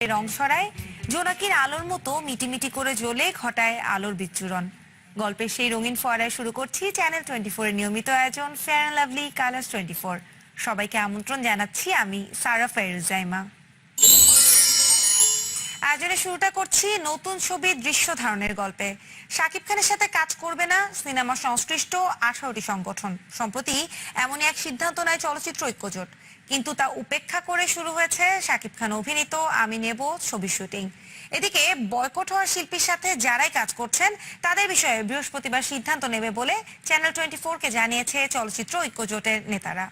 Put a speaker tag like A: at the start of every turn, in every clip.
A: রং সরায় জোনাকির আলোর মতো মিটিমিটি করে জ্বলে ঘটায় আলোর বিচ্ছুরণ। গল্পের সেই রঙিন ফোয়ারায় শুরু করছি চ্যানেল টোয়েন্টি ফোরের নিয়মিত আয়োজন fair lovely colours twenty four সবাইকে আমন্ত্রণ জানাচ্ছি আমি সারা ফেরুজাইমা আয়োজনের শুরুটা করছি নতুন ছবির দৃশ্য ধারণের গল্পে। শাকিব খানের সাথে কাজ করবে না সিনেমা সংশ্লিষ্ট আঠারোটি সংগঠন। সম্প্রতি এমনই এক সিদ্ধান্ত নেয় চলচ্চিত্র ঐক্যজোট। কিন্তু তা উপেক্ষা করে শুরু হয়েছে শাকিব খান অভিনীত আমি নেব ছবি শুটিং। এদিকে বয়কট হওয়া শিল্পীর সাথে যারাই কাজ করছেন, তাদের বিষয়ে বৃহস্পতিবার সিদ্ধান্ত নেবে বলে চ্যানেল টোয়েন্টি ফোরকে জানিয়েছে চলচ্চিত্র ঐক্যজোটের নেতারা।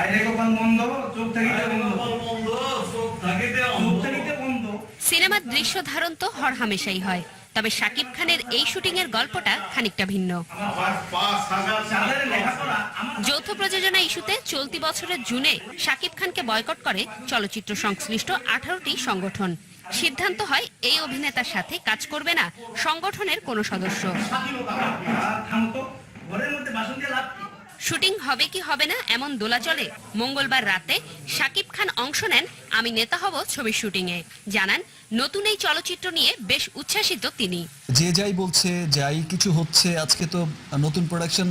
B: আইনে কপাল বন্ধ চোখ থাকিতে বন্ধ চোখ থাকিতে বন্ধ
C: সিনেমার দৃশ্য ধারণ তো হরহামেশাই হয়। তবে শাকিব খানের এই শুটিং এর গল্পটা খানিকটা ভিন্ন। যৌথ প্রযোজনা ইস্যুতে চলতি বছরের জুনে শাকিব খানকে বয়কট করে চলচ্চিত্র সংশ্লিষ্ট আঠারোটি সংগঠন। সিদ্ধান্ত হয়, এই অভিনেতার সাথে কাজ করবে না সংগঠনের কোনো সদস্য। শুটিং হবে কি হবে না এমন দোলাচলে মঙ্গলবার রাতে শাকিব খান অংশ নেন আমি নেতা হব ছবির শুটিংয়ে। জানান, নতুন এই চলচ্চিত্র নিয়ে বেশ উচ্ছ্বাসিত তিনি।
D: যে যাই বলছে, যাই কিছু হচ্ছে, আজকে তো নতুন প্রোডাকশন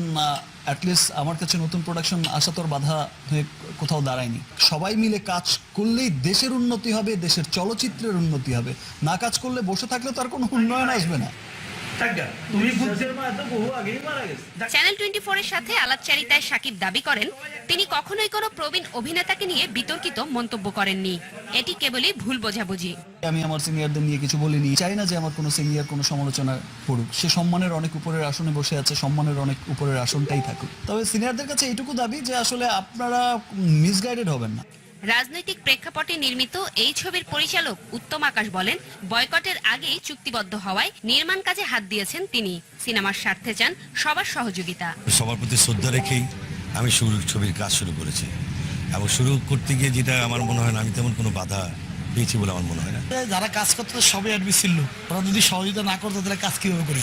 D: অ্যাটলিস্ট আমার কাছে নতুন প্রোডাকশন আসা তোর বাধা হয়ে কোথাও দাঁড়ায়নি। সবাই মিলে কাজ করলেই দেশের উন্নতি হবে, দেশের চলচ্চিত্রের উন্নতি হবে। না কাজ করলে বসে থাকলে তো আর কোনো উন্নয়ন আসবে না।
C: চ্যানেল টোয়েন্টি এর সাথে আলাপচারিতায় সাকিব দাবি করেন তিনি কখনোই কোনো প্রবীণ অভিনেতাকে নিয়ে বিতর্কিত মন্তব্য করেননি। এটি কেবলই ভুল বোঝাবুঝি।
D: আমি আমার সিনিয়রদের নিয়ে কিছু বলিনি। চাই না যে আমার কোনো সিনিয়র কোনো সমালোচনা করুক। সে সম্মানের অনেক উপরের আসনে বসে আছে সম্মানের অনেক উপরের আসনটাই থাকুক। তবে সিনিয়রদের কাছে এইটুকু দাবি যে আসলে আপনারা মিসগাইডেড হবেন না।
C: রাজনৈতিক প্রেক্ষাপটে নির্মিত এই ছবির পরিচালক উত্তম আকাশ বলেন, বয়কটের আগেই চুক্তিবদ্ধ হওয়ায় নির্মাণ কাজে হাত দিয়েছেন তিনি। সিনেমার স্বার্থে চান সবার সহযোগিতা।
E: সবার প্রতি শ্রদ্ধা রেখেই আমি শুরু ছবির কাজ শুরু করেছি। এবং শুরু করতে গিয়ে যেটা আমার মনে হয় না, আমি তেমন কোনো বাধা পেয়েছি বলে আমার মনে হয় না।
F: যারা কাজ করতো সবাই অ্যাডমিট ছিল। ওরা যদি সহযোগিতা না করতো তাহলে কাজ কীভাবে করি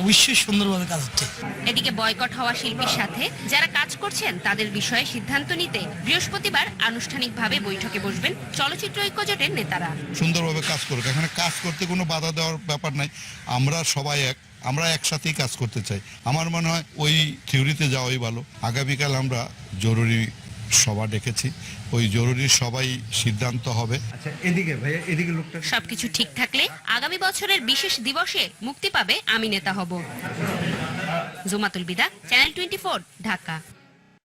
F: অবশ্যই সুন্দরভাবে কাজ হচ্ছে।
C: এদিকে বয়কট হওয়া শিল্পীর সাথে যারা কাজ করছেন তাদের বিষয়ে সিদ্ধান্ত নিতে বৃহস্পতিবার আনুষ্ঠানিকভাবে বৈঠকে বসবেন চলচ্চিত্র ঐক্যজোটের নেতারা।
G: সুন্দরভাবে কাজ করুক। এখানে কাজ করতে কোনো বাধা দেওয়ার ব্যাপার নাই। আমরা সবাই এক আমরা একসাথেই কাজ করতে চাই। আমার মনে হয় ওই থিওরিতে যাওয়াই ভালো। আগামীকাল আমরা জরুরি সভা ডেকেছি। ওই জরুরি সবাই সিদ্ধান্ত হবে।
B: আচ্ছা এদিকে ভাইয়া এদিকে লোকটা
C: সবকিছু ঠিক থাকলে আগামী বছরের বিশেষ দিবসে মুক্তি পাবে আমি নেতা হব। Jumatul Bida channel twenty Dhaka.